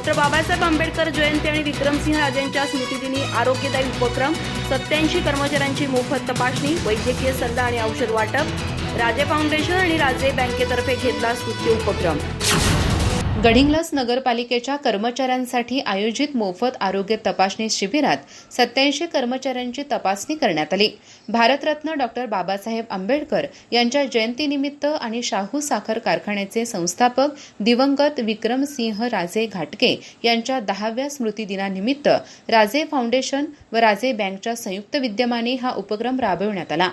Doctor Babasaheb Ambedkar जयंती आणि विक्रमसिंह राजेंच्या स्मृतिदिनी आरोग्यदायी उपक्रम सत्याऐंशी कर्मचाऱ्यांची मोफत तपासणी वैद्यकीय सल्ला आणि औषध वाटप राजे फाउंडेशन आणि राजे बँकेतर्फे घेतला स्तुत्य उपक्रम. गडिंग्लज नगरपालिकेच्या कर्मचाऱ्यांसाठी आयोजित मोफत आरोग्य तपासणी शिबिरात सत्याऐंशी कर्मचाऱ्यांची तपासणी करण्यात आली. भारतरत्न डॉक्टर बाबासाहेब आंबेडकर यांच्या जयंतीनिमित्त आणि शाहू साखर कारखान्याचे संस्थापक दिवंगत विक्रमसिंह राजे घाटके यांच्या दहाव्या स्मृतिदिनानिमित्त राजे फाउंडेशन व राजे बँकच्या संयुक्त विद्यमाने हा उपक्रम राबविण्यात आला.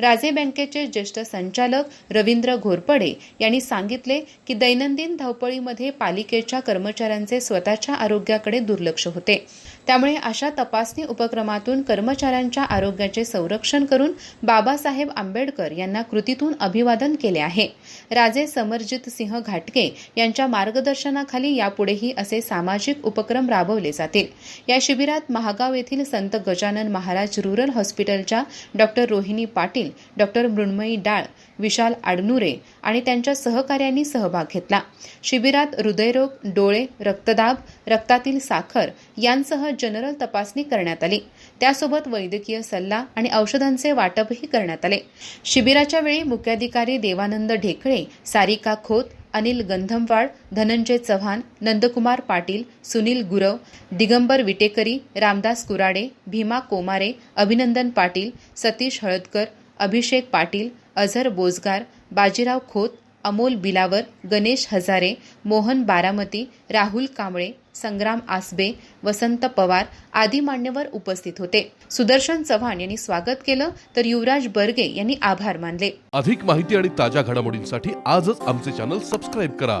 राजे बँकेचे ज्येष्ठ संचालक रवींद्र घोरपडे यांनी सांगितले की दैनंदिन धावपळीमध्ये पालिकेच्या कर्मचाऱ्यांचे स्वतःच्या आरोग्याकडे दुर्लक्ष होते. त्यामुळे अशा तपासणी उपक्रमातून कर्मचाऱ्यांच्या आरोग्याचे संरक्षण करून बाबासाहेब आंबेडकर यांना कृतीतून अभिवादन केले आहे. राजे समरजित सिंह घाटके यांच्या मार्गदर्शनाखाली यापुढेही असे सामाजिक उपक्रम राबवले जातील. या शिबिरात महागाव येथील संत गजानन महाराज रुरल हॉस्पिटलच्या डॉक्टर रोहिणी पाटील डॉक्टर मृण्मयी डाळ विशाल आडनुरे आणि त्यांच्या सहकाऱ्यांनी सहभाग घेतला. शिबिरात हृदयरोग डोळे रक्तदाब रक्तातील साखर यांसह जनरल तपासणी करण्यात आली. त्यासोबत वैद्यकीय सल्ला आणि औषधांचे वाटपही करण्यात आले. शिबिराच्या वेळी मुख्याधिकारी देवानंद ढेकळे सारिका खोत अनिल गंधमवाड धनंजय चव्हाण नंदकुमार पाटील सुनील गुरव दिगंबर विटेकरी रामदास कुराडे भीमा कोमारे अभिनंदन पाटील सतीश हळदकर अभिषेक पाटील अझर बोजगार बाजीराव खोत अमोल बिलावर गणेश हजारे मोहन बारामती राहुल कांबळे संग्राम आसबे वसंत पवार आदी मान्यवर उपस्थित होते. सुदर्शन चव्हाण यांनी स्वागत केलं तर युवराज बर्गे यांनी आभार मानले. अधिक माहिती आणि ताज्या घडामोडींसाठी आजच आमचे चॅनल सबस्क्राईब करा.